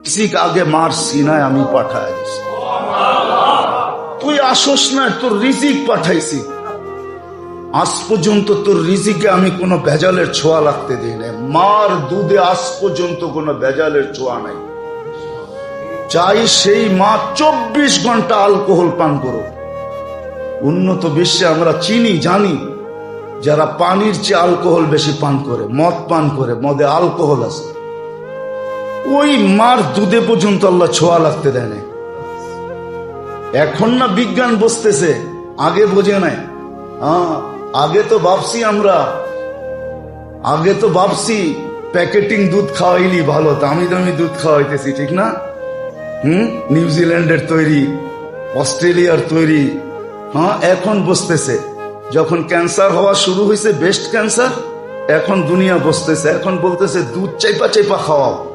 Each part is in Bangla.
রিজিক আগে মার সিনায় আমি দিছি তুই আসস না তোর রিজিক পাঠাইছি আজ পর্যন্ত তোর রিজিকে আমি কোনো ভেজালের ছোঁয়া লাগতে দিই না মার দুধে আজ পর্যন্ত কোনো ভেজালের ছোঁয়া নাই চাই সেই মা চব্বিশ ঘণ্টা আলকোহল পান করো উন্নত বিশ্বে আমরা চিনি জানি যারা পানির চেয়ে আলকোহল বেশি পান করে মদ পান করে মদে আলকোহল আছে ওই মার দুধে পর্যন্ত আল্লাহ ছোঁয়া লাগতে দেয় না এখন না বিজ্ঞান বসতেছে, আগে বোঝে নাই। হ্যাঁ আগে তো ভাবছি আমরা, আগে তো ভাবছি প্যাকেটিং দুধ খাওয়াইলি ভালো, দামি দামি দুধ খাওয়াইতেছি, ঠিক না? হুম? নিউজিল্যান্ডের তৈরি, অস্ট্রেলিয়ার তৈরি হ্যাঁ এখন বসতেছে। যখন ক্যান্সার হওয়া শুরু হয়েছে বেস্ট ক্যান্সার এখন দুনিয়া বসতেছে, এখন বলতেছে দুধ চাইপা চাইপা খাওয়াও।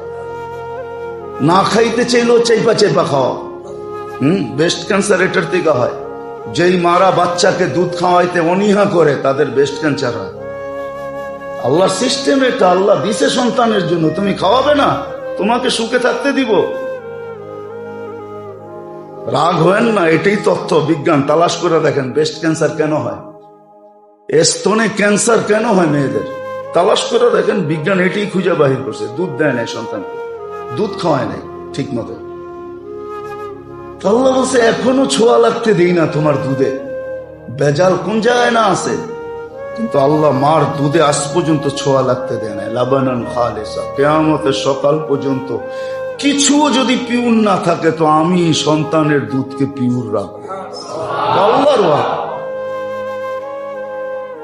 না খাইতে চাইলেও চাইপা চাইপা খাওয়াও হুম? বেস্ট ক্যান্সার এটার থেকে হয়। যেই মারা বাচ্চাকে দুধ খাওয়াইতে অনীহা করে, তাদের বেস্ট ক্যান্সার হয়। আল্লাহর সিস্টেম এটা, আল্লাহ দিছে সন্তানের জন্য। তুমি খাওয়াবে না, তোমাকে সুখে থাকতে দিব। রাগ হয়েন না, এটাই তথ্য, বিজ্ঞান। তালাশ করে দেখেন বেস্ট ক্যান্সার কেন হয়? স্তনে ক্যান্সার কেন হয় মেয়েদের? তালাশ করে দেখেন, বিজ্ঞান এটাই খুঁজে বাহির করছে। দুধ দেয় নাই সন্তানকে। দুধ খাওয়ায় নাই ঠিক মতো আল্লাহ বলছে, এখনও ছোঁয়া লাগতে দিই না তোমার দুধে। বেজাল কোন জায়গায় না আছে। কিন্তু আল্লাহ মার দুধে আজ পর্যন্ত ছোঁয়া লাগতে দেয় না লাবানান খালেসা, কেয়ামতের সকাল পর্যন্ত কিছুও যদি পিউর না থাকে, তো আমি সন্তানের দুধকে পিউর রাখব। আল্লাহর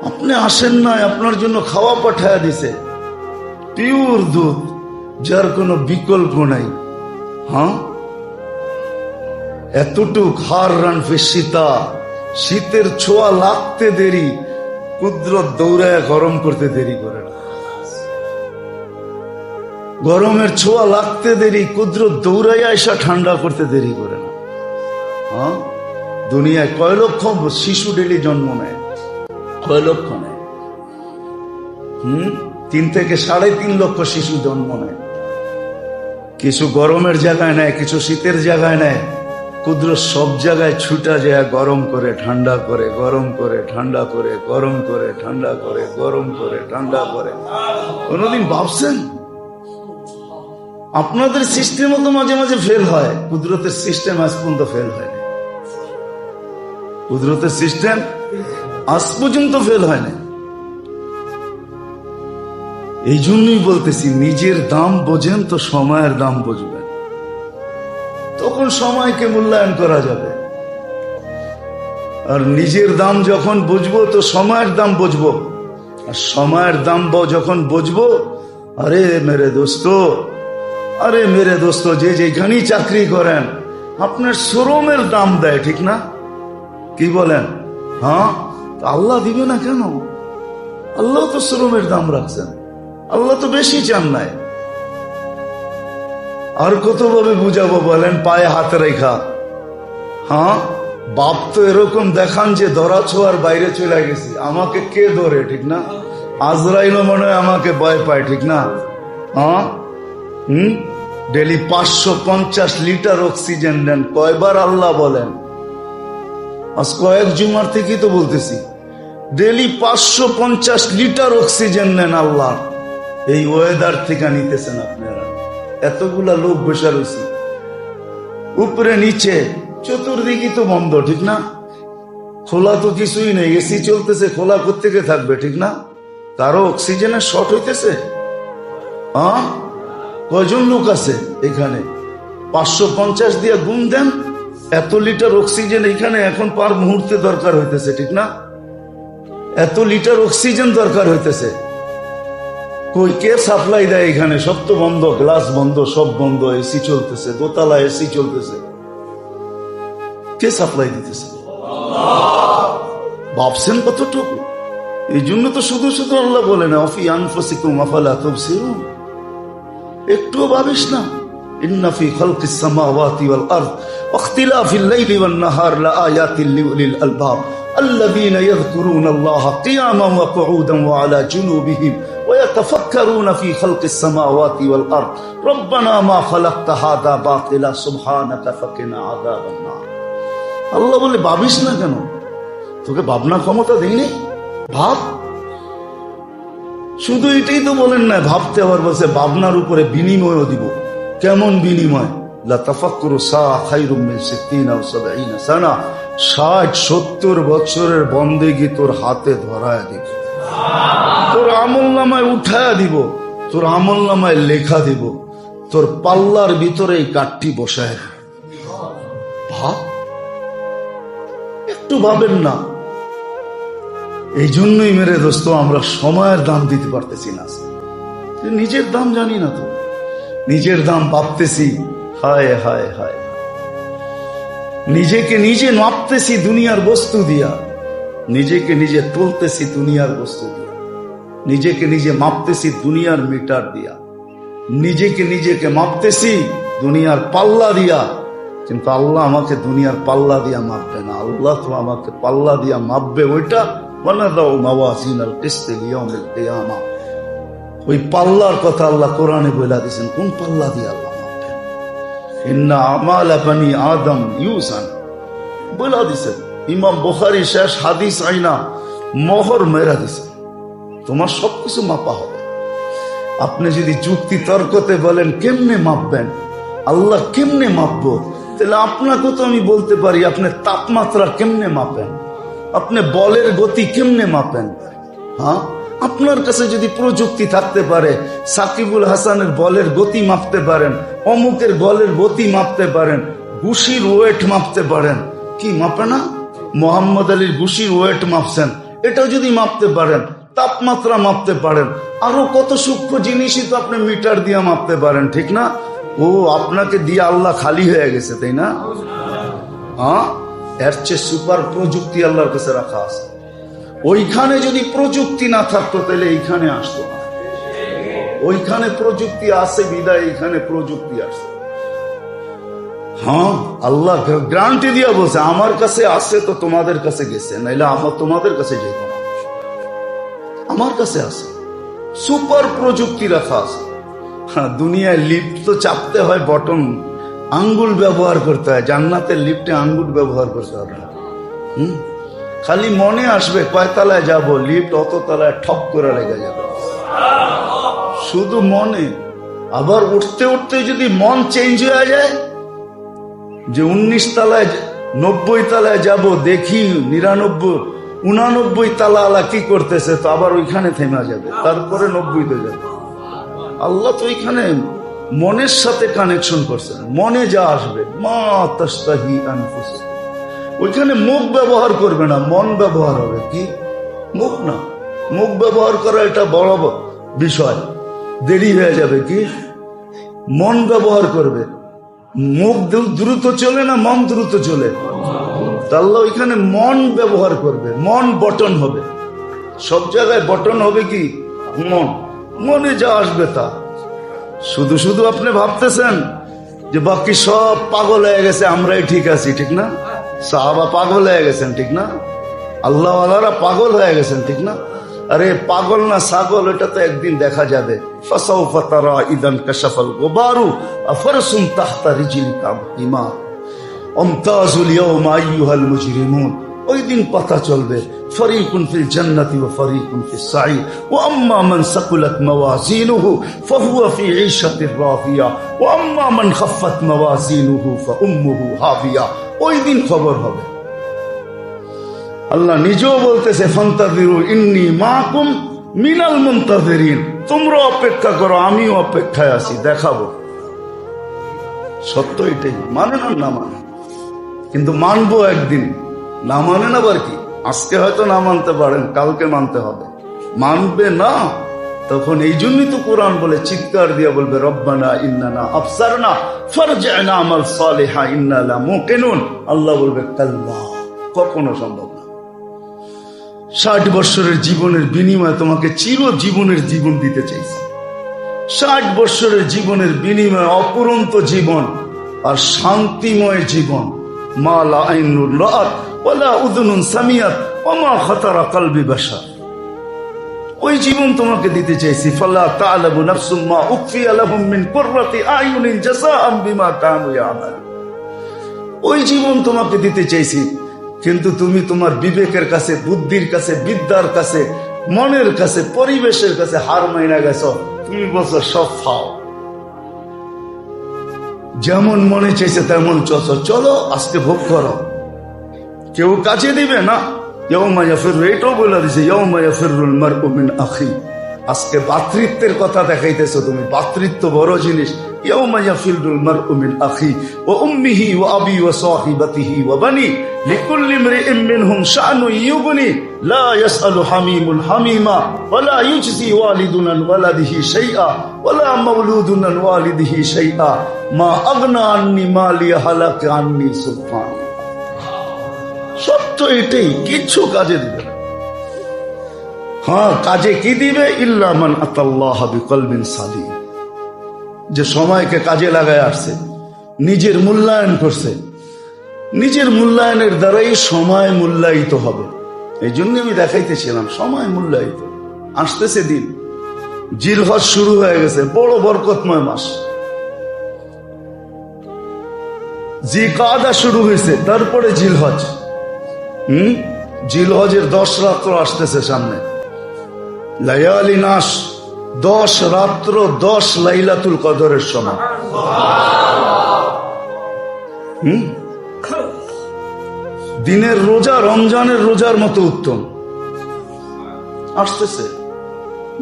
আপনি আসেন নাই, আপনার জন্য খাওয়া পাঠায় দিছে। পিওর দুধ। যার কোনো বিকল্প নাই। হ্যাঁ? এতটুক হার রান শীতা শীতের ছোঁয়া লাগতে দেরি, কুদরত দৌড়ায় গরম করতে দেরি করে না। গরমের ছোঁয়া লাগতে দেরি, কুদরত দৌড়াইয়া এসা ঠান্ডা করতে দেরি করে না। হ্যাঁ? দুনিয়ায় কয় লক্ষ শিশু ডেলি জন্ম নেয়? কয় লক্ষ নেয়? হুম? তিন থেকে সাড়ে তিন লক্ষ শিশু জন্ম নেয়। কিছু গরমের জায়গায় নেয়, কিছু শীতের জায়গায় নেয়। ক্ষুদ্র সব জায়গায় ছুটা যায়, গরম করে, ঠান্ডা করে, গরম করে, ঠান্ডা করে, গরম করে, ঠান্ডা করে, গরম করে, ঠান্ডা করে। কোনোদিন ভাবছেন? আপনাদের সিস্টেমও তো মাঝে মাঝে ফেল হয়। কুদরতের সিস্টেম আজ পর্যন্ত ফেল হয় না কুদরতের সিস্টেম আজ পর্যন্ত ফেল হয় না এই জন্যই বলতেছি, নিজের দাম বোঝেন তো সময়ের দাম বুঝবেন। তখন সময়কে মূল্যায়ন করা যাবে। আর নিজের দাম যখন বুঝব, তো সময়ের দাম বুঝব। আর সময়ের দাম যখন বুঝব, আরে মেরে দোস্ত, আরে মেরে দোস্ত, যে যেখানেই চাকরি করেন, আপনার শ্রমের দাম দেয়, ঠিক না? কি বলেন? হ্যাঁ? আল্লাহ দিবে না কেন? আল্লাহ তো শ্রমের দাম রাখছেন। আল্লাহ তো বেশি চান নাই। আর কতভাবে বুঝাবো বলেন, পায়ে হাতে রেখা। হ্যাঁ? বাপ তো এরকম দেখান যে ধরা ছোঁয়ার বাইরে চলে গেছি। আমাকে কে ধরে, ঠিক না? আজরাইল মনে হয় আমাকে ভয় পায়, ঠিক না? হ্যাঁ? হুম? ডেলি পাঁচশো পঞ্চাশ লিটার অক্সিজেন দেন, কয়বার আল্লাহ বলেন। আজ কয়েক জুমার থেকেই তো বলতেছি। ডেলি পাঁচশো পঞ্চাশ লিটার অক্সিজেন নেন আল্লাহ। এই ওয়েদার থেকে নিতেছেন আপনারা। এতগুলা লোক বসে রয়েছে। উপরে নিচে চতুর্দিকে তো বন্ধ, ঠিক না? খোলা তো কিছুই নেই এসি চলতেছে, খোলা কোথেকে থাকবে, ঠিক না? কারও অক্সিজেনের শর্ট হইতেছে? কয়জন লোক আছে এখানে? পাঁচশো পঞ্চাশ দিয়ে গুণ দেন, এত লিটার অক্সিজেন এখানে এখন পার মুহূর্তে দরকার হইতেছে, ঠিক না? এত লিটার অক্সিজেন দরকার হইতেছে। কই কে সাপ্লাই দেয় এখানে সব তো বন্ধ গ্লাস বন্ধ সব বন্ধ এসি চলতেছে দোতলা এসি চলতেছে কে সাপ্লাই দিতেছে ভাবছেন কতটুকু এই জন্য তো শুধু শুধু আল্লাহ বলে না অফি আনফসিকুম আফালা তুবসিরুন একটুও ভাবিস না ইন্না ফি খালকিস সামাওয়াতি ওয়াল আরদ ওয়াখতিলাফিল লাইলি ওয়ান নাহার লাআয়াতিন লিউলিল আলবাব الذين يذكرون الله قياما وقعودا وعلى جنوبهم ويتفكرون في خلق السماوات والأرض ربنا ما خلقت هذا باطلا سبحانك فقنا عذاب النار আল্লাহ বলে ভাবিস না কেন তোকে ভাবনা ক্ষমতা দেয়নি ভাব শুধু এটাই তো বলেন না ভাবতে আবার বলছে ভাবনার উপরে বিনিময়ও দিব কেমন বিনিময় লা তাফাক্কুরু সা খায়রুম মিন সিত্তিনা ওয়া সাবঈনা সানা 60 70 বছরের বন্দেগী তোর হাতে ধরায় দিব তোর আমল নামায় উঠায় দিব, তোর আমল নামায় লেখা দিব, তোর পাল্লার ভিতরে এই কাঠটি বসায় ভাব একটু ভাবেন না। এই জন্যই মেরে দোস্ত, আমরা সময়ের দাম দিতে পারতেছি না। নিজের দাম জানি না তো। নিজের দাম ভাবতেছি, হায় হায় হায়। নিজেকে নিজে মাপতেছি দুনিয়ার বস্তু দিয়া। নিজেকে নিজে তুলতেছি দুনিয়ার বস্তু দিয়া। নিজেকে নিজে মাপতেছি দুনিয়ার মিটার দিয়া। নিজেকে নিজেকে মাপতেছি দুনিয়ার পাল্লা দিয়া। কিন্তু আল্লাহ আমাকে দুনিয়ার পাল্লা দিয়া মাপবে না। আল্লাহ তো আমাকে পাল্লা দিয়া মাপবে ওইটা। ওই পাল্লার কথা আল্লাহ কোরআনে বলে দিয়েছেন। কোন পাল্লা দিয়ে আল্লাহ মাপবেন? আমাল আদম ইউসান। বলে দিছেন ইমাম বুখারী শেষ হাদিস আইনা মোহর মেরা দিছেন তোমার সবকিছু মাপা হবে। আপনি যদি যুক্তি তর্কতে বলেন, কেমনে মাপবেন? আল্লাহ কেমনে মাপবো? তাহলে আপনাকে তো আমি বলতে পারি, আপনি তাপমাত্রা কেমনে মাপেন? আপনি বলের গতি কেমনে মাপেন? হ্যাঁ? আপনার কাছে যদি প্রযুক্তি থাকতে পারে, সাকিবুল হাসানের বলের গতি মাপতে পারেন, অমুকের বলের গতি মাপতে পারেন ঘুষির ওয়েট মাপতে পারেন, কি মাপে না? মোহাম্মদ আলীর ঘুষির ওয়েট মাপছেন। এটাও যদি মাপতে পারেন, তাপমাত্রা মাপতে পারেন, আরও কত সূক্ষ্ম জিনিসই তো আপনি মিটার দিয়ে মাপতে পারেন, ঠিক না? ও, আপনাকে দিয়ে আল্লাহ খালি হয়ে গেছে, তাই না? হ্যাঁ এর চেয়ে সুপার প্রযুক্তি আল্লাহর কাছে রাখা আছে। ওইখানে যদি প্রযুক্তি না থাকতো, তাহলে এইখানে আসতো না। ওইখানে প্রযুক্তি আছে, বিদায়, এইখানে প্রযুক্তি আসতো হ্যাঁ আল্লাহ গ্রান্টি দিয়া বলছে, আমার কাছে আছে তো তোমাদের কাছে গেছে, নাইলে আমার তোমাদের কাছে যেত না আমার কাছে আছে। সুপার প্রযুক্তি রাখা আছে। হ্যাঁ দুনিয়ায় লিফট তো চাপতে হয় বটন আঙ্গুল ব্যবহার করতে হয়, জান্নাতের লিফটে আঙ্গুল ব্যবহার করতে হবে। না হুম? খালি মনে আসবে, কয় তলায় যাব? লিফট অত তলায় ঠপ করে লেগে যাবে। শুধু মনে, আবার উঠতে উঠতে যদি মন চেঞ্জ হয়ে যায় যে উনিশ তালায়, নব্বই তালায় যাব, দেখি নিরানব্বই, উনানব্বই তালা আলা কি করতেছে, তো আবার ওইখানে থেমে যাবে, তারপরে নব্বইতে যাবে। আল্লাহ তো ওইখানে মনের সাথে কানেকশন করছেন মনে যা আসবে, মা তাস্তাহি। ওইখানে মুখ ব্যবহার করবে না, মন ব্যবহার হবে, কি? মুখ না, মুখ ব্যবহার করা এটা বড় বিষয়, দেরি হয়ে যাবে, কি? মন ব্যবহার করবে মুখ দ্রু- দ্রুত চলে না মন দ্রুত চলে? তা আল্লাহ ওইখানে মন ব্যবহার করবে, মন বটন হবে। সব জায়গায় বটন হবে কি? মন। মনে যা আসবে তা। শুধু শুধু আপনি ভাবতেছেন যে বাকি সব পাগল হয়ে গেছে, আমরাই ঠিক আছি, ঠিক না? সাহাবা পাগল হয়ে গেছেন, ঠিক না? আল্লাহ পাগল হয়ে গেছেন, ঠিক না? আরে পাগল না ছাগল, এটা তো একদিন দেখা যাবে। ওই দিন পাতা চলবে। ফরিকুন ফিল জান্নাতি ফরিকুন ফিস ওয়া আম্মা মান সাকুলাত মাওয়াজিনুহু, ফাহুয়া ফি ঈশাতির রাফিয়া। ওয়া আম্মা মান খাফফাত মাওয়াজিনুহু, ফাউম্মুহু ওই দিন খবর হবে। আল্লাহ নিজেও বলতেছে মিনাল তোমরা অপেক্ষা করো, আমিও অপেক্ষায় আছি, দেখাবো। সত্য এটাই মানে না না মানে? কিন্তু মানবো একদিন, না মানেন আবার কি? আজকে হয়তো না মানতে পারেন, কালকে মানতে হবে। মানবে না, তখন এই জন্যই তো কোরআন বলে, চিৎকার দিয়ে বলবে, রব্বানা ইন্নানা আফসারনা ফারজানা আমাল সালিহা, ইন্নালা মুকিনুন। আল্লাহ বলবে, কাল্লা, কখনো সম্ভব না। ষাট বৎসরের জীবনের বিনিময়ে তোমাকে চির জীবনের জীবন দিতে চাইছি। ষাট বৎসরের জীবনের বিনিময়ে অপুরন্ত জীবন আর শান্তিময় জীবন। মা লা আইনুর রাত ওয়ালা উযুনুন সামিয়াত ওয়া মা খাতারা কলবি ওই জীবন তোমাকে দিতে চাইছি। ফাল্লা তাআলামু নাফসুম মা উখফিয়া লাহুম মিন কুররাতি আয়ুনিন বিমা কানু ইয়ামালুন। ওই জীবন তোমাকে দিতে চাইছি কিন্তু তুমি তোমার বিবেকের কাছে, বুদ্ধির কাছে, বিদ্যার কাছে, মনের কাছে, পরিবেশের কাছে হার মাইনা গেছো। তুমি বলছো, সব খাও যেমন মনে চাইছে তেমন চলো চলো, আজকে ভোগ করো। কেউ কাছে দিবে না? ইয়ৌমা ইয়াফিরু, এটাও বলে দিছে ইয়ৌমা ইয়াফিরুল মারউ মিন আখি আজকে ভাতৃত্বের কথা দেখাইতেছো তুমি। ভাতৃত্ব বড় জিনিস। সত্য এটাই কিচ্ছু কাজে দিবে হ্যাঁ কাজে কি দিবে? ইল্লামান আতাল্লাহ বিকলবিন সালিম। যে সময়কে কাজে লাগায় আসছে, নিজের মূল্যায়ন করছে। নিজের মূল্যায়নের দ্বারাই সময় মূল্যায়িত হবে। এই জন্য আমি দেখাইতেছিলাম, সময় মূল্যায়িত। আসতেছে দিন। জিলহজ শুরু হয়ে গেছে, বড় বরকতময় মাস। জি কাদা শুরু হয়েছে, তারপরে জিলহজ। হুম? জিলহজের দশ রাত্র আসতেছে সামনে। লায়ালি নাস, দশ রাত্র, দশ লাইলাতুল কদরের দিনের রোজা রমজানের রোজার মতো উত্তম। আসতেছে।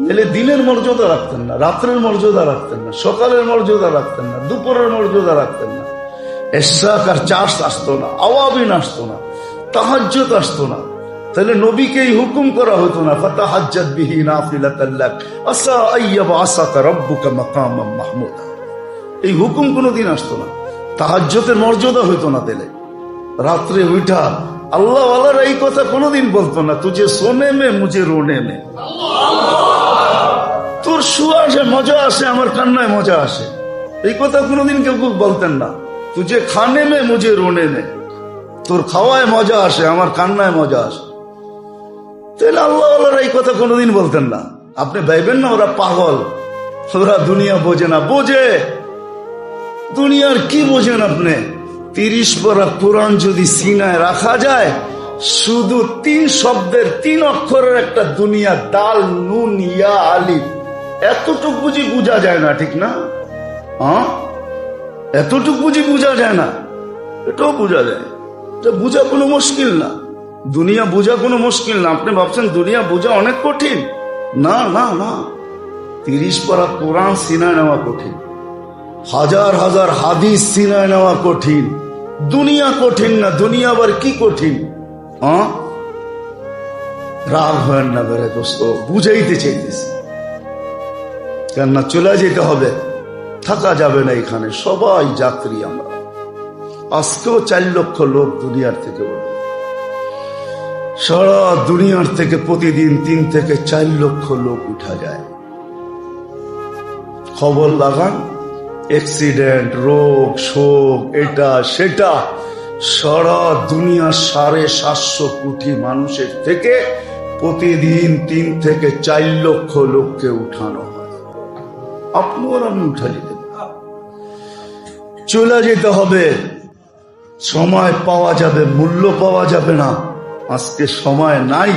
এলে দিনের মর্যাদা রাখতেন না, রাত্রের মর্যাদা রাখতেন না, সকালের মর্যাদা রাখতেন না, দুপুরের মর্যাদা রাখতেন না। এশাক আর চাষ আসতো না, আওয়াবিন আসতো না তাহাজ্জত আসতো না। তাহলে নবীকেই হুকুম করা হতো না, ফাতাহাজ্জাত বিহি নাফিলাতাল্লাক এই হুকুম কোনোদিন আসতো না তাহাজ্জতের মর্যাদা হইতো না তেলে রাত্রে উঠা আল্লাহ আল্লাহর এই কথা কোনোদিন বলতো না তুঝে সোনে মে মুঝে রোনে মে তোর শুয়া আসে, মজা আসে, আমার কান্নায় মজা আসে। এই কথা কোনোদিন কেউ কেউ বলতেন না তুঝে খানে মে মুঝে রোনে মে তোর খাওয়ায় মজা আসে, আমার কান্নায় মজা আসে। তাহলে আল্লাহ এই কথা কোনোদিন বলতেন না। আপনি ভাইবেন না, ওরা পাগল। ওরা দুনিয়া বোঝে না। বোঝে। দুনিয়ার কি বোঝেন আপনি? তিরিশ পরা কোরআন যদি সিনায় রাখা যায়, শুধু তিন শব্দের তিন অক্ষরের একটা দুনিয়া, দাল, নুন, ইয়া, আলিফ, এতটুক বুঝি বোঝা যায় না, ঠিক না? হ্যাঁ? এতটুক বুঝি বোঝা যায় না। এটাও বোঝা যায়। এটা বোঝা কোনো মুশকিল না। দুনিয়া বোঝা কোনো মুশকিল না। আপনি ভাবছেন দুনিয়া বোঝা অনেক কঠিন। না না না। তিরিশ পারা কোরআন সিনায় নেওয়া কঠিন। হাজার হাজার হাদিস সিনায় নেওয়া কঠিন। দুনিয়া কঠিন না, দুনিয়া আবার কি কঠিন? রাগ হয় না বেড়ে দোস্ত, বুঝাইতে চাইতেছি। কেননা চলে যেতে হবে। থাকা যাবে না এখানে, সবাই যাত্রী আমরা। আজকেও চার লক্ষ লোক দুনিয়ার থেকে উঠবে। সারা দুনিয়ার থেকে প্রতিদিন তিন থেকে চার লক্ষ লোক উঠা যায়। খবর লাগান অ্যাক্সিডেন্ট রোগ, শোক, এটা, সেটা, সারা দুনিয়ার সাড়ে সাতশো কোটি মানুষের থেকে প্রতিদিন তিন থেকে চার লক্ষ লোককে উঠানো হয়। আপনার আমি উঠা যেতে চলে যেতে হবে। সময় পাওয়া যাবে, মূল্য পাওয়া যাবে না। আজকে সময় নাই।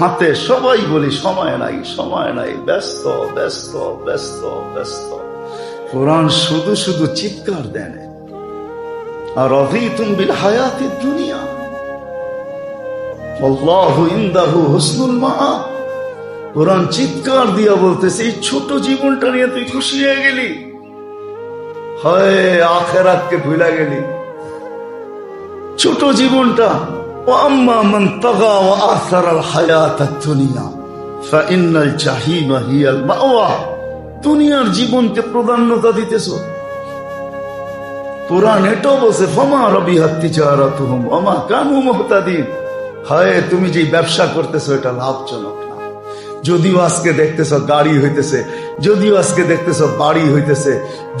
হাতে সবাই বলি, সময় নাই সময় নাই। ব্যস্ত ব্যস্ত ব্যস্ত ব্যস্ত। কোরআন শুধু শুধু চিৎকার দেন। আর অভিতুম বিল হায়াতি দুনিয়া। ইনদাহু কোরআন চিৎকার দিয়া বলতেছে, এই ছোট জীবনটা নিয়ে তুই খুশি হয়ে গেলি? হয়, আখেরাতকে ভুলা গেলি? ছোট জীবনটা واما من طغى واثر الحياه الدنيا فان الجحيم هي المأوى দুনিয়ার জীবনকে প্রাধান্যতা দিতেছ পুরাণ এটাও বলছে ফমা রবি হাত্তি চারাতুহুম অমা কানু মুহতাদিন হায় তুমি যে ব্যবসা করতেছো এটা লাভজনক না যদিও আজকে দেখতেছ গাড়ি হইতেছে যদিও আজকে দেখতেছ বাড়ি হইতেছে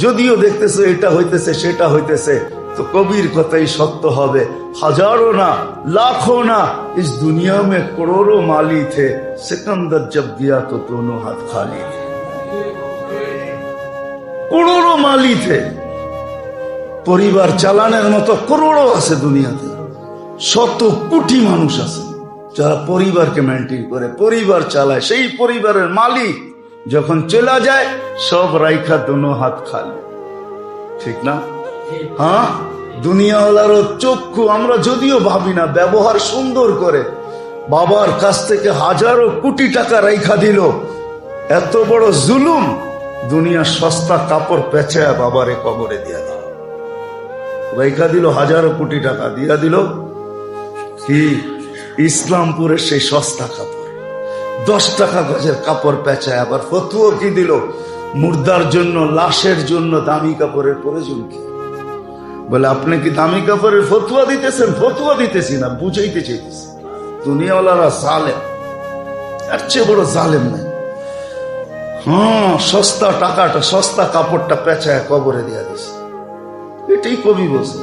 যদিও দেখতেছ এটা হইতেছে সেটা হইতেছে তো কবির কথাই সত্য হবে। হাজারো না, লাখো না, ইস দুনিয়া মে করোড়ো মালি থে, সেকন্দর জব দিয়া তো দোনো হাত খালি থে। করোড়ো money the. পরিবার চালানোর মতো করোড়ো আছে দুনিয়াতে। শত কোটি মানুষ আছে, যারা পরিবারকে মেনটেন করে। পরিবার চালায়, সেই পরিবারের মালিক যখন চলে যায়, সব রাইখা দোনো হাত খালি। ঠিক না? হ্যাঁ? দুনিয়াওয়ালারও চক্ষু আমরা যদিও ভাবি না, ব্যবহার সুন্দর করে। বাবার কাছ থেকে হাজারো কোটি টাকা রাইখা দিল। এত বড় জুলুম। দুনিয়ার সস্তা কাপড় পেঁচায় বাবারে কবরে দিয়া দিল রাইখা দিল, হাজারো কোটি টাকা দিয়া দিল। কি? ইসলামপুরের সেই সস্তা কাপড়। দশ টাকা গজের কাপড় পেঁচায় আবার ফতুও কি দিল? মুর্দার জন্য, লাশের জন্য দামি কাপড়ের প্রয়োজন কি? বলে, আপনি কি দামি কাপড়ের ফতুয়া দিতেছেন? ফতুয়া দিতেছি না, বুঝাইতে চাইতেছি। দুনিয়াওয়ালারা জালেম। তার চেয়ে বড় জালেম নাই। হ্যাঁ সস্তা টাকাটা, সস্তা কাপড়টা পেঁচায় কবরে দিয়া দিস এটাই কবি বলছে।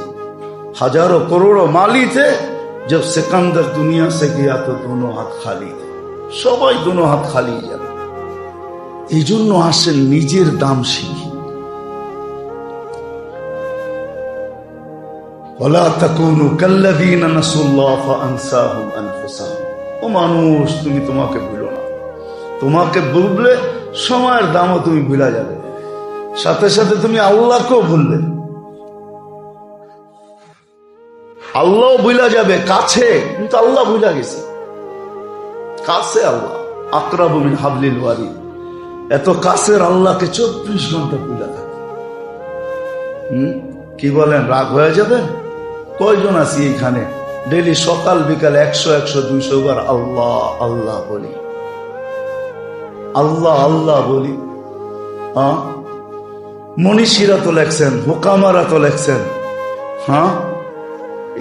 হাজারো করোড়ো মালিতে জব সেকান্দর দুনিয়া সে গিয়া তো দুনো হাত খালি সবাই দুনো হাত খালি যাবে। এই জন্য আসেন নিজের দাম শিখি। ওলা তাকুনু কাল্লাযীনা নাসুল্লাহ ফানসাহুম আনফুসাহুম। ও মানুষ, তুমি তোমাকে ভুলো না। তোমাকে ভুললে সময়ের দামও তুমি ভুলা যাবে। সাথে সাথে তুমি আল্লাহকেও ভুলবে আল্লাহ বুঝলা যাবে কাছে, কিন্তু আল্লাহ ভুলা গেছে। কাছে আল্লাহ, আকরাবু হাবলিল ওয়ারি এত কাছের আল্লাহকে চব্বিশ ঘণ্টা বুঝা থাকে। কি বলেন, রাগ হয়ে যাবেন কয়জন আছি এখানে? ডেলি সকাল, বিকাল একশো একশো, দুইশো বার আল্লাহ আল্লাহ বলি। আল্লাহ আল্লাহ বলি। হ্যাঁ? মনীষীরা তো লেখছেন হুকামারা তো লেখছেন। হ্যাঁ?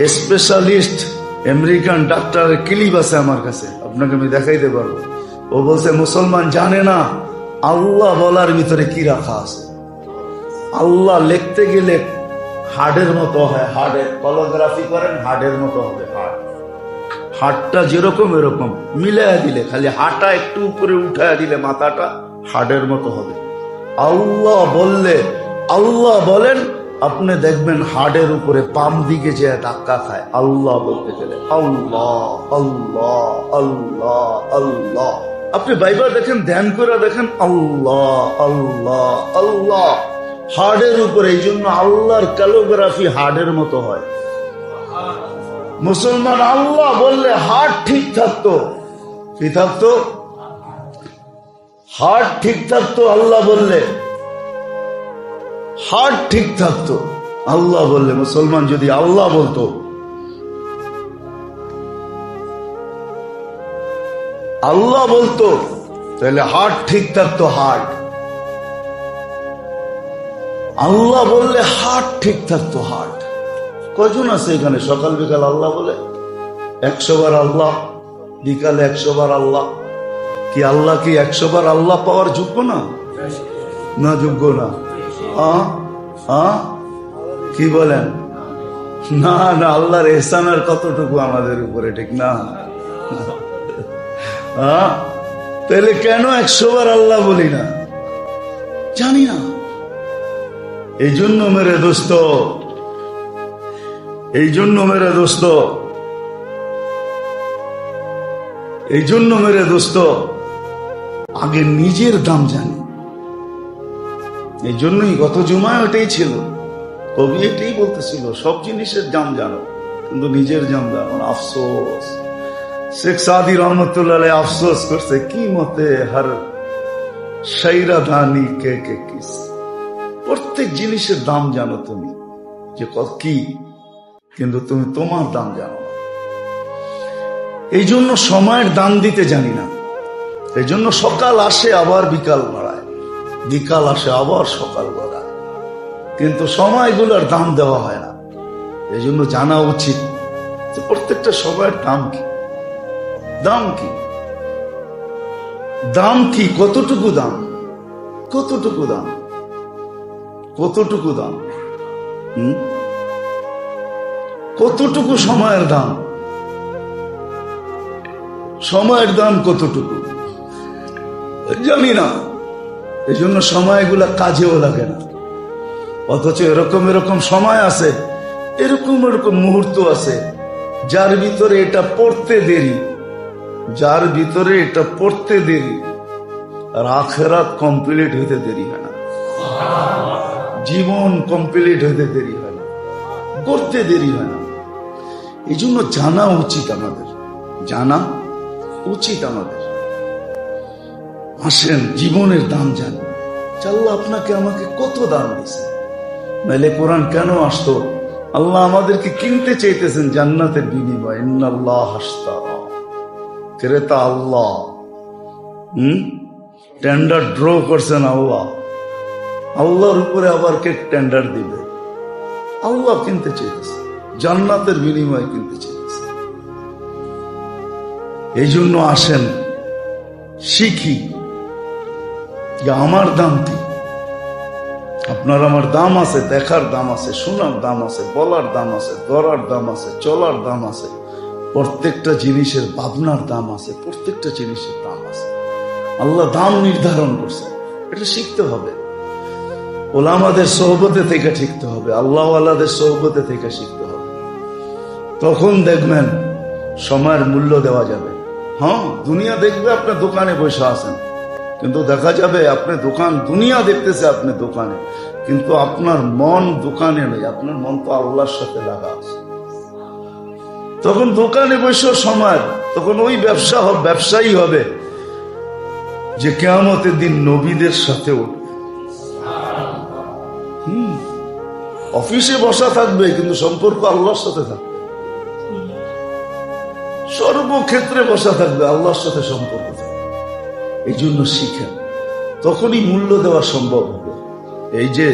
স্পেশালিস্ট, আমেরিকান ডাক্তারের ক্লিপ আছে আমার কাছে, আপনাকে আমি দেখাইতে পারব। ও বলছে, মুসলমান জানে না, আল্লাহ বলার ভিতরে কি রাখা আছে? আল্লাহ লিখতে গেলে হার্ডের মতো হয় হার্ডের কলোগ্রাফি করেন হার্ডের মতো হবে হার্ড হাটটা যেরকম এরকম, মিলাইয়া দিলে, খালি হাটা একটু উপরে উঠায় দিলে মাথাটা হার্ডের মতো হবে। আল্লাহ বললে, আল্লাহ বলেন, আপনি দেখবেন হাড়ের উপরে পাম দিকে যে ধাক্কা খায়, আল্লাহ বলতে গেলে, আল্লাহ আল্লাহ আল্লাহ আল্লাহ। আপনি বাইবার দেখেন, ধ্যান করে দেখেন, আল্লাহ আল্লাহ আল্লাহ। হাড়ের উপর, এই জন্য আল্লাহর ক্যালোগ্রাফি হাড়ের মতো হয়। মুসলমান আল্লাহ বললে হার্ট ঠিক থাকতো। কি থাকতো? হার্ট ঠিক থাকতো আল্লাহ বললে। হার্ট ঠিক থাকতো আল্লাহ বললে। মুসলমান যদি আল্লাহ বলতো। আল্লাহ বলতো, তাহলে হার্ট ঠিক থাকতো হার্ট। আল্লাহ বললে হার্ট ঠিক থাকতো হার্ট কজন আছে এখানে? সকাল, বিকাল আল্লাহ বলে? একশো বার আল্লাহ, বিকালে একশো বার আল্লাহ। কি আল্লাহ কি একশো বার আল্লাহ পাওয়ার যোগ্য না? না, যোগ্য না? কি বলেন? না না, আল্লাহর এহসানের কতটুকু আমাদের উপরে, ঠিক না? তাহলে কেন একশো বার আল্লাহ বলি না? জানি না। এই জন্য মেরে দোস্ত। এই জন্য মেরে দোস্ত। এই জন্য মেরে দোস্ত। আগে নিজের দাম জানি। এই জন্যই গত জুমায় ওটাই ছিল। কবি এটাই বলতেছিল, সব জিনিসের দাম জানো, কিন্তু নিজের দাম জানো আফসোস। শেখ সাদি রহমতুল্লাহ আফসোস করছে, কি মতে হার দানি কে কে কিস। প্রত্যেক জিনিসের দাম জানো তুমি। যে ক- কিন্তু তুমি তোমার দাম জানো। এই জন্য সময়ের দাম দিতে জানি না। এই জন্য সকাল আসে আবার বিকাল বাড়ায়। বিকাল আসে আবার সকাল বাড়ায়। কিন্তু সময়গুলোর দাম দেওয়া হয় না। এই জন্য জানা উচিত যে প্রত্যেকটা সময়ের দাম কি। দাম কি? দাম কি কতটুকু দাম? কতটুকু দাম? কতটুকু দাম? কতটুকু সময়ের দাম? সময়ের দাম কতটুকু? জানি না। এই জন্য সময়গুলা কাজেও লাগে না। অথচ এরকম এরকম সময় আছে, এরকম এরকম মুহূর্ত আছে, যার ভিতরে এটা পড়তে দেরি, যার ভিতরে এটা পড়তে দেরি, আর আখেরাত কমপ্লিট হইতে দেরি হয় না। জীবন কমপ্লিট হতে দেরি হয় না, করতে দেরি হয় না। এই জন্য জানা উচিত আমাদের, জানা উচিত আমাদের। আসেন, জীবনের দাম জানেন চাল্লা আপনাকে আমাকে কত দাম দিছে নাইলে কোরআন কেন আসতো? আল্লাহ আমাদেরকে কিনতে চাইতেছেন জান্নাতের বিনিময়। হাসতারা। ক্রেতা আল্লাহ। হুম? টেন্ডার ড্র করছেন আল্লাহ। আল্লাহর উপরে আবার কে টেন্ডার দিবে? আল্লাহ কিনতে চাইতেছে, জান্নাতের বিনিময় কিনতে চাইতেছে। এই জন্য আসেন, শিখি যে আমার দাম কি? আপনার আমার দাম আছে, দেখার দাম আছে, শোনার দাম আছে, বলার দাম আছে, ধরার দাম আছে, চলার দাম আছে, প্রত্যেকটা জিনিসের ভাবনার দাম আছে, প্রত্যেকটা জিনিসের দাম আছে। আল্লাহ দাম নির্ধারণ করছে, এটা শিখতে হবে। ওলামাদের সহবতে থেকে শিখতে হবে আল্লাহ আল্লাহদের সহবতে থেকে শিখতে হবে। তখন দেখবেন সময়ের মূল্য দেওয়া যাবে। হ্যাঁ দুনিয়া দেখবে আপনার দোকানে বসে আছেন, কিন্তু দেখা যাবে আপনি দোকান, দুনিয়া দেখতেছে আপনি দোকানে, কিন্তু আপনার মন দোকানে নেই, আপনার মন তো আল্লাহর সাথে লাগা আছে। তখন দোকানে বসে সময়, তখন ওই ব্যবসা ব্যবসায়ী হবে, যে কেয়ামতের দিন নবীদের সাথে উঠবে। অফিসে বসা থাকবে, কিন্তু সম্পর্ক আল্লাহর সাথে থাকবে। সর্বক্ষেত্রে বসা থাকবে, আল্লাহর সাথে সম্পর্ক থাকবে। এই জন্য শিখেন তখনই মূল্য দেওয়া সম্ভব হবে। এই যে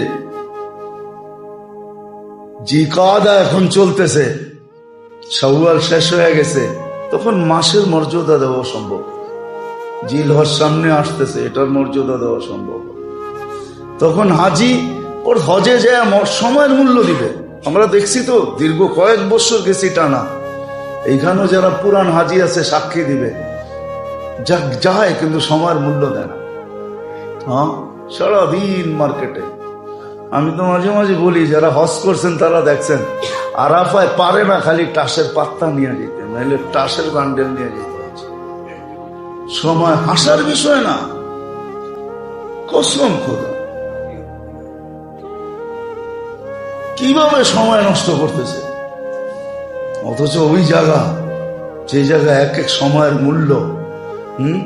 যে কাদা এখন চলতেছে সওয়াল শেষ হয়ে গেছে, তখন মাসের মর্যাদা দেওয়া সম্ভব। জিল হজ সামনে আসতেছে, এটার মর্যাদা দেওয়া সম্ভব তখন হাজি ওর হজে যায় সময়ের মূল্য দিবে। আমরা দেখছি তো, দীর্ঘ কয়েক বছর গেছি টানা। এইখানেও যারা পুরান হাজি আছে, সাক্ষী দিবে। যা যায়, কিন্তু সময়ের মূল্য দেয় না। হ্যাঁ? সারাদিন মার্কেটে। আমি তো মাঝে মাঝে বলি, যারা হজ করছেন, তারা দেখছেন, আরাফায় পারে না খালি টাসের পাত্তা নিয়ে যেতে, নাহলে টাসের বান্ডেল নিয়ে যেতে হচ্ছে। সময় হাসার বিষয় না। কসম খোদা কীভাবে সময় নষ্ট করতেছে? অথচ ওই জায়গা, যে জায়গা এক এক সময়ের মূল্য, হুম?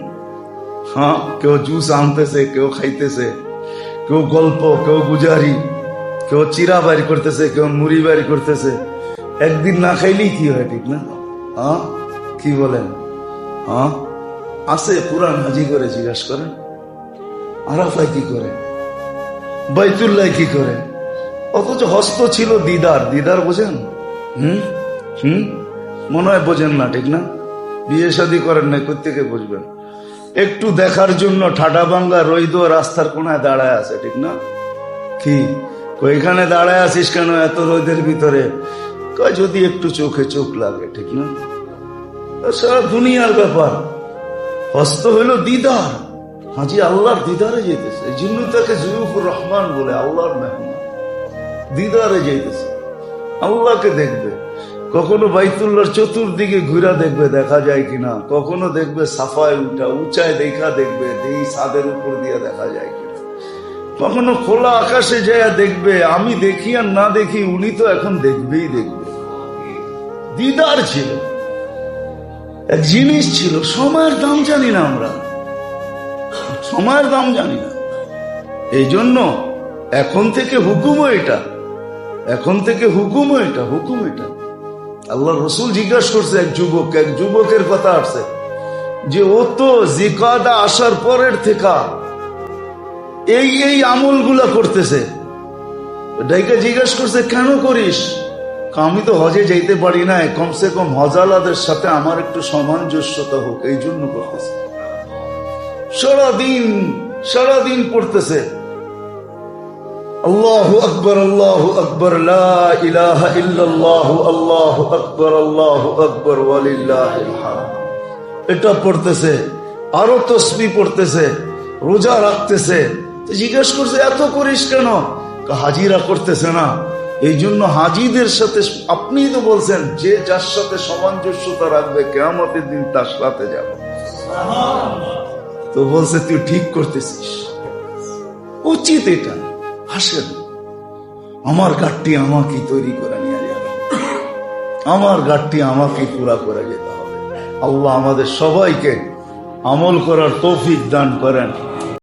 হ্যাঁ কেউ জুস আনতেছে, কেউ খাইতেছে, কেউ গল্প, কেউ গুজারি, কেউ চিরা বাড়ি করতেছে, কেউ মুড়ি বাড়ি করতেছে। একদিন না খাইলেই কি হয়, ঠিক না? হ্যাঁ কি বলেন? হ্যাঁ আসে পুরান হাজি করে জিজ্ঞাসা করেন। আরাফায় কি করে? বাইতুল্লাহ কি করে? অথচ হস্ত ছিল দিদার। দিদার বোঝেন? হুম? হুম? মনে হয় বোঝেন না, ঠিক না? বিয়ে শাদি করেন না কোথেকে বুঝবেন। একটু দেখার জন্য ঠাটা ভাঙ্গা রইদ রাস্তার কোনায় দাঁড়ায় আছে, ঠিক না? কি? ওইখানে দাঁড়ায় আছিস কেন এত রোদের ভিতরে? যদি একটু চোখে চোখ লাগে, ঠিক না? সারা দুনিয়ার ব্যাপার। হস্ত হইল দিদার। হাজি আল্লাহর দিদারে যেতেছে। এই জন্য তাকে জুয়ুফুর রহমান বলে, আল্লাহর মেহমান। দিদারে যেতেছে আল্লাহকে দেখবে। কখনো বাইতুল্লাহর চতুর্দিকে ঘুরা দেখবে, দেখা যায় কিনা? কখনো দেখবে সাফায় উঠা উঁচায় দেখা দেখবে, এই ছাদের উপর দিয়ে দেখা যায় কিনা? কখনো খোলা আকাশে যায় দেখবে, আমি দেখি আর না দেখি, উনি তো এখন দেখবেই দেখবে। দিদার ছিল। এক জিনিস ছিল, সময়ের দাম জানি না আমরা। সময়ের দাম জানি না। এই জন্য এখন থেকে হুকুমও এটা। এখন থেকে হুকুম এটা হুকুম এটা। আল্লাহ রসুল জিজ্ঞাসা করছে, এক যুবক, এক যুবকের কথা আসছে। যে ও তো জিকাদা আসার পরের থেকে এই এই আমলগুলা করতেছে। ডাইকা জিজ্ঞাসা করছে, কেন করিস? আমি তো হজে যাইতে পারি না কমসে কম হজালাদের সাথে আমার একটু সামঞ্জস্যতা হোক, এই জন্য করতেছে। সারাদিন সারাদিন পড়তেছে। আল্লাহ আকবর আল্লাহ আকবর লা ইলাহা ইল্লাল্লাহ আল্লাহ আকবর আল্লাহ আকবর। এটা পড়তেছে আরও তসবি পড়তেছে রোজা রাখতেছে। তো জিজ্ঞেস করছে এত করিস কেন? হাজিরা করতেছে না। এই জন্য হাজিদের সাথে আপনিই তো বলছেন যে যার সাথে সামঞ্জস্যতা রাখবে কেমতের দিন তার সাথে যাব। তো বলছে তুই ঠিক করতেছিস। উচিত এটা। হাসেন, আমার গাঠটি আমাকে তৈরি করে নিয়ে যাবে। আমার গাঠটি আমাকে পুরা করে যেতে হবে। আল্লাহ আমাদের সবাইকে আমল করার তৌফিক দান করেন।